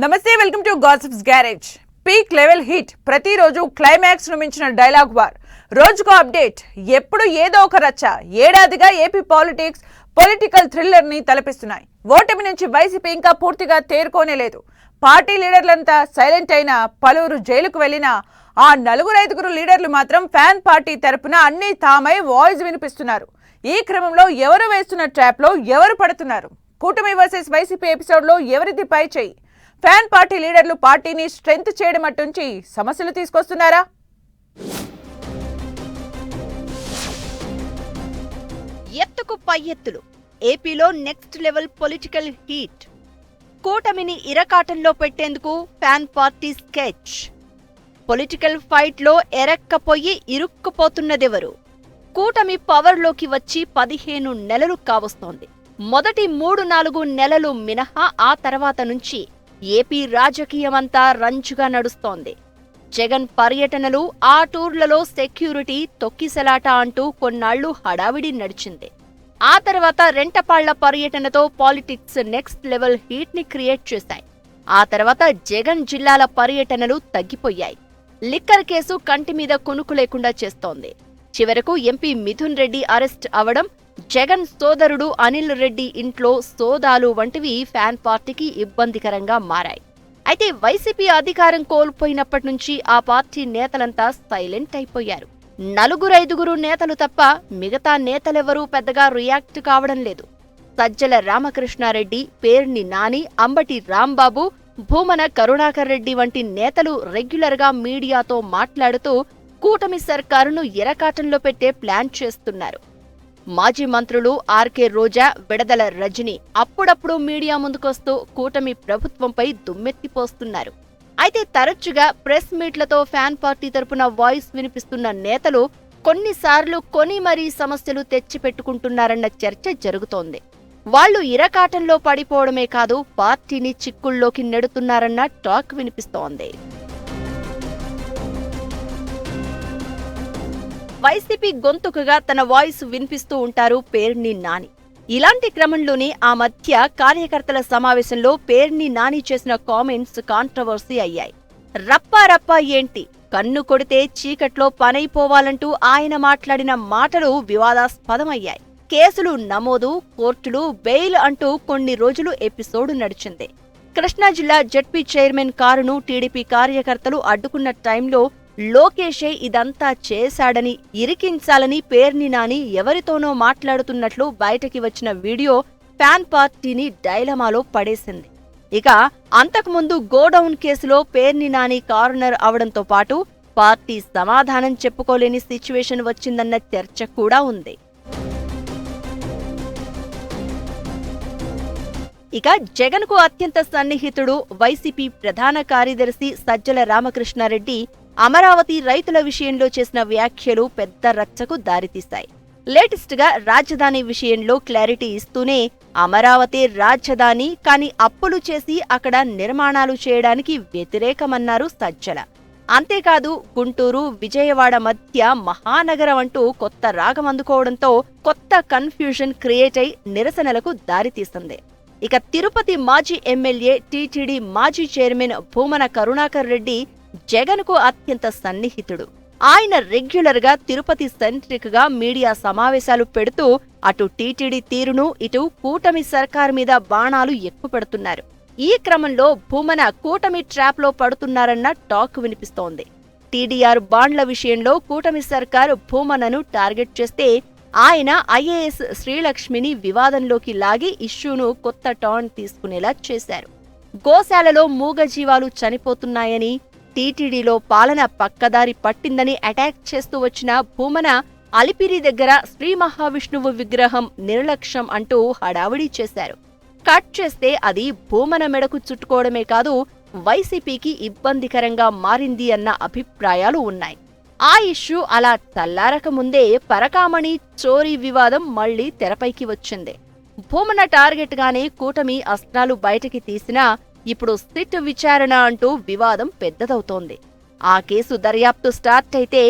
నమస్తే welcome to Gossips Garage. Peak level hit. ప్రతిరోజు క్లైమాక్స్ను మించిన డైలాగ్ వార్. రోజుకో అప్డేట్. ఎప్పుడు ఏదో ఒక రచ్చ. ఏడాదిగా ఏపీ పాలిటిక్స్ పొలిటికల్ థ్రిల్లర్ని తలపిస్తున్నాయి. ఓటమి నుంచి వైసీపీ ఇంకా పూర్తిగా తేరుకోనే లేదు. పార్టీ లీడర్లంతా సైలెంట్ అయినా పలువురు జైలుకు వెళ్ళినా ఆ నలుగురు ఐదుగురు లీడర్లు మాత్రం ఫ్యాన్ పార్టీ తరపున అన్ని తామై వాయిస్ వినిపిస్తున్నారు. ఈ క్రమంలో ఎవరు వేస్తున్న ట్రాప్లో ఎవరు పడుతున్నారు? కూటమి వర్సెస్ వైసీపీ ఎపిసోడ్లో ఎవరిది పై చేయి ఫ్యాన్ పార్టీ లీడర్లు పార్టీని స్ట్రెంగ్త్ చేయడం అట్టుంచి సమస్యలు తీసుకొస్తున్నారా? ఎత్తుకు పై ఎత్తులు. ఏపీలో నెక్స్ట్ లెవెల్ పొలిటికల్ హీట్. కూటమిని ఇరకాటంలో పెట్టేందుకు ఫ్యాన్ పార్టీ స్కెచ్. పొలిటికల్ ఫైట్లో ఎరక్కపోయి ఇరుక్కుపోతున్నదెవరు? కూటమి పవర్లోకి వచ్చి పదిహేను నెలలు కావస్తోంది. మొదటి మూడు నాలుగు నెలలు మినహా ఆ తర్వాత నుంచి ఏపీ రాజకీయమంతా రంచుగా నడుస్తోంది. జగన్ పర్యటనలు ఆ టూర్లలో సెక్యూరిటీ తొక్కిసలాట అంటూ కొన్నాళ్ళు హడావిడి నడిచింది. ఆ తర్వాత రెంటపాళ్ళ పర్యటనతో పాలిటిక్స్ నెక్స్ట్ లెవెల్ హీట్ని క్రియేట్ చేశాయి. ఆ తర్వాత జగన్ జిల్లాల పర్యటనలు తగ్గిపోయాయి. లిక్కర్ కేసు కంటి మీద కొనుకు లేకుండా చేస్తోంది. చివరకు ఎంపీ మిథున్ రెడ్డి అరెస్ట్ అవడం జగన్ సోదరుడు అనిల్ రెడ్డి ఇంట్లో సోదాలు వంటివి ఫ్యాన్ పార్టీకి ఇబ్బందికరంగా మారాయి. అయితే వైసీపీ అధికారం కోల్పోయినప్పటి నుంచి ఆ పార్టీ నేతలంతా సైలెంట్ అయిపోయారు. నలుగురైదుగురు నేతలు తప్ప మిగతా నేతలెవరూ పెద్దగా రియాక్ట్ కావడం లేదు. సజ్జల రామకృష్ణారెడ్డి పేర్ని నాని అంబటి రాంబాబు భూమన కరుణాకర్ రెడ్డి వంటి నేతలు రెగ్యులర్గా మీడియాతో మాట్లాడుతూ కూటమి సర్కారును ఎరకాటంలో పెట్టే ప్లాన్ చేస్తున్నారు. మాజీ మంత్రులు ఆర్కే రోజా విడదల రజని అప్పుడప్పుడు మీడియా ముందుకొస్తూ కూటమి ప్రభుత్వంపై దుమ్మెత్తిపోస్తున్నారు. అయితే తరచుగా ప్రెస్ మీట్లతో ఫ్యాన్ పార్టీ తరపున వాయిస్ వినిపిస్తున్న నేతలు కొన్నిసార్లు కొని మరీ సమస్యలు తెచ్చిపెట్టుకుంటున్నారన్న చర్చ జరుగుతోంది. వాళ్ళు ఇరకాటంలో పడిపోవడమే కాదు పార్టీని చిక్కుల్లోకి నెడుతున్నారన్న టాక్ వినిపిస్తోంది. వైసీపీ గొంతుకగా తన వాయిస్ వినిపిస్తూ ఉంటారు పేర్ని నాని. ఇలాంటి క్రమంలోనే ఆ మధ్య కార్యకర్తల సమావేశంలో పేర్ని నాని చేసిన కామెంట్స్ కాంట్రవర్సీ అయ్యాయి. రప్పా రప్పా ఏంటి? కన్ను కొడితే చీకట్లో పనైపోవాలంటూ ఆయన మాట్లాడిన మాటలు వివాదాస్పదమయ్యాయి. కేసులు నమోదు కోర్టులు బెయిల్ అంటూ కొన్ని రోజులు ఎపిసోడ్ నడిచింది. కృష్ణా జిల్లా జడ్పీ చైర్మన్ కారును టీడీపీ కార్యకర్తలు అడ్డుకున్న టైంలో లోకేషే ఇదంతా చేశాడని ఇరికించాలని పేర్ని నాని ఎవరితోనో మాట్లాడుతున్నట్లు బయటకి వచ్చిన వీడియో ఫ్యాన్ పార్టీని డైలమాలో పడేసింది. ఇక అంతకుముందు గోడౌన్ కేసులో పేర్ని నాని కార్నర్ అవడంతో పాటు పార్టీ సమాధానం చెప్పుకోలేని సిచ్యువేషన్ వచ్చిందన్న చర్చ కూడా ఉంది. ఇక జగన్కు అత్యంత సన్నిహితుడు వైసీపీ ప్రధాన కార్యదర్శి సజ్జల రామకృష్ణారెడ్డి అమరావతి రైతుల విషయంలో చేసిన వ్యాఖ్యలు పెద్ద రచ్చకు దారితీస్తాయి. లేటెస్ట్గా రాజధాని విషయంలో క్లారిటీ ఇస్తూనే అమరావతి రాజధాని కాని అప్పులు చేసి అక్కడ నిర్మాణాలు చేయడానికి వ్యతిరేకమన్నారు సజ్జల. అంతేకాదు గుంటూరు విజయవాడ మధ్య మహానగరం అంటూ కొత్త రాగం అందుకోవడంతో కొత్త కన్ఫ్యూజన్ క్రియేట్ అయి నిరసనలకు దారితీస్తుంది. ఇక తిరుపతి మాజీ ఎమ్మెల్యే టీటీడీ మాజీ చైర్మన్ భూమన కరుణాకర్ రెడ్డి జగన్కు అత్యంత సన్నిహితుడు. ఆయన రెగ్యులర్గా తిరుపతి సెంట్రిక్గా మీడియా సమావేశాలు పెడుతూ అటు టీటీడీ తీరును ఇటు కూటమి సర్కార్ మీద బాణాలు ఎక్కుపెడుతున్నారు. ఈ క్రమంలో భూమన కూటమి ట్రాప్లో పడుతున్నారన్న టాక్ వినిపిస్తోంది. టీడీఆర్ బాండ్ల విషయంలో కూటమి సర్కార్ భూమనను టార్గెట్ చేస్తే ఆయన ఐఏఎస్ శ్రీలక్ష్మిని వివాదంలోకి లాగి ఇష్యూను కొత్త టాన్ తీసుకునేలా చేశారు. గోశాలలో మూగజీవాలు చనిపోతున్నాయని టీటీడీలో పాలన పక్కదారి పట్టిందని అటాక్ చేస్తూ వచ్చిన భూమన అలిపిరి దగ్గర శ్రీ మహావిష్ణువు విగ్రహం నిర్లక్ష్యం అంటూ హడావిడి చేశారు. కట్ చేస్తే అది భూమన మెడకు చుట్టుకోవడమే కాదు వైసీపీకి ఇబ్బందికరంగా మారింది అన్న అభిప్రాయాలు ఉన్నాయి. ఆ ఇష్యూ అలా చల్లారక ముందే పరకామణి చోరీ వివాదం మళ్ళీ తెరపైకి వచ్చింది. భూమన టార్గెట్ గానే కూటమి అస్త్రాలు బయటకి తీసినా ఇప్పుడు సిట్ విచారణ అంటూ వివాదం పెద్దదవుతోంది. ఆ కేసు దర్యాప్తు స్టార్ట్ అయితే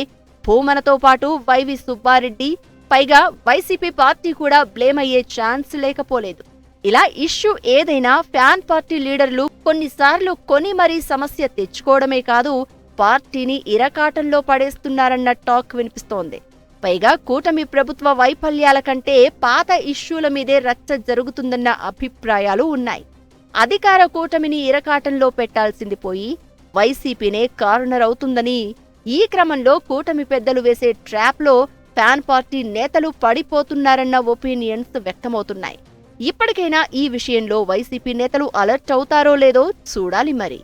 భూమనతో పాటు వైవి సుబ్బారెడ్డి పైగా వైసీపీ పార్టీ కూడా బ్లేమ్ అయ్యే ఛాన్స్ లేకపోలేదు. ఇలా ఇష్యూ ఏదైనా ఫ్యాన్ పార్టీ లీడర్లు కొన్నిసార్లు కొని మరీ సమస్య తెచ్చుకోవడమే కాదు పార్టీని ఇరకాటంలో పడేస్తున్నారన్న టాక్ వినిపిస్తోంది. పైగా కూటమి ప్రభుత్వ వైఫల్యాల కంటే పాత ఇష్యూల మీదే రచ్చ జరుగుతుందన్న అభిప్రాయాలు ఉన్నాయి. అధికార కూటమిని ఇరకాటంలో పెట్టాల్సింది పోయి వైసీపీనే కార్నర్ అవుతుందని ఈ క్రమంలో కూటమి పెద్దలు వేసే ట్రాప్లో ఫ్యాన్ పార్టీ నేతలు పడిపోతున్నారన్న ఒపీనియన్స్ వ్యక్తమవుతున్నాయి. ఇప్పటికైనా ఈ విషయంలో వైసీపీ నేతలు అలర్ట్ అవుతారో లేదో చూడాలి మరి.